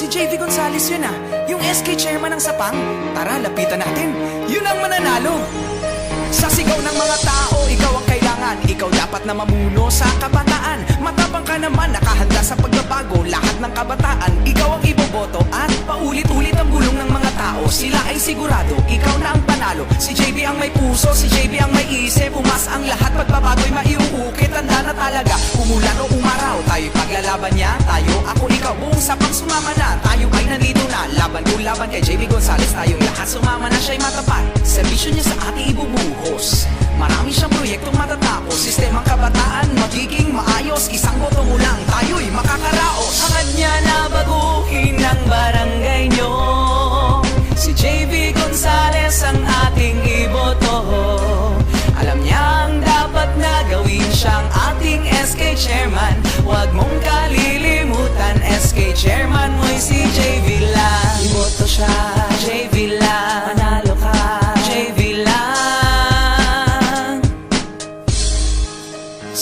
Si JV Gonzales yun ah. Yung SK chairman ng Sapang. Tara, lapitan natin. Yun ang mananalo. Sa sigaw ng mga tao, ikaw ang kailangan. Ikaw dapat na mamuno sa kabataan. Matapang ka naman, nakahanda sa pagbabago. Lahat ng kabataan, ikaw ang iboboto. At paulit-ulit ang bulong ng mga tao. Sila ay sigurado, ikaw na ang panalo. Si JB ang may puso, si JB ang may isip. Umas ang lahat, pagbabago'y maiuukit. Tanda na talaga, umulan o umaraw. Tayo'y paglalaban niya, tayo, ako, ikaw Buong sapang sumama na, tayo ay nandito na. Laban kung laban kay JB Gonzales Tayong lahat. Sumama na siya'y matapat. Servisyo niya sa ating ibubuhos. Marami siyang proyektong matatapos. Sistemang kabataan, magiging maayos. Isang boto mo lang, tayo'y makakaraos. Hangad niya na baguhin ang barangay nyo Si JV Gonzales ang ating iboto. Alam niyang dapat na gawin siyang ating SK chairman. Huwag mong kalilimutan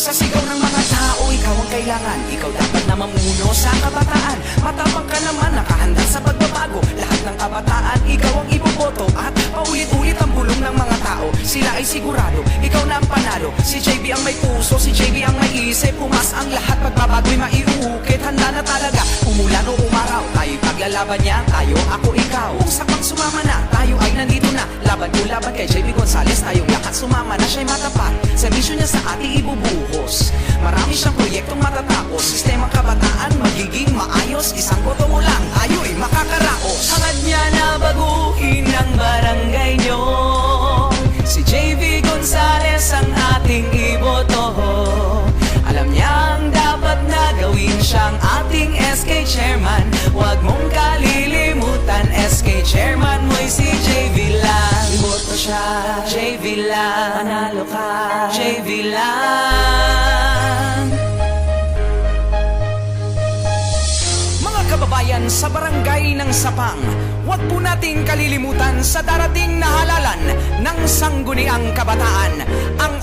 sa sigaw ng mga tao, ikaw ang kailangan. Ikaw dapat na mamuno sa kabataan. Matapang ka naman, nakahanda sa pagbabago. Lahat ng kabataan, ikaw ang iboboto. At paulit-ulit ang bulong ng mga tao. Sila ay sigurado, ikaw na ang panalo. Si JB ang may puso, si JB ang may isip. Pumas ang lahat, pagbabago'y maiuukit Handa na talaga, umulan o umaraw. Tayo'y paglalaban niya, tayo, ako, ikaw. Kung sakang sumama na, tayo ay nandito na. Laban ko laban kay JB Servisyo niya sa ating ibubuhos. Marami siyang proyektong matatapos. Sistemang kabataan magiging maayos. Isang boto mo lang, tayo'y makakaraos. Hangad niya na baguhin ang barangay nyo Si JV Gonzales ang ating iboto. Alam niyang dapat na gawin siyang ating SK chairman. Huwag mong kalilimutan SK chairman mo'y JV lang Mga kababayan sa barangay ng Sapang, huwag po nating kalilimutan sa darating na halalan ng sangguniang kabataan, ang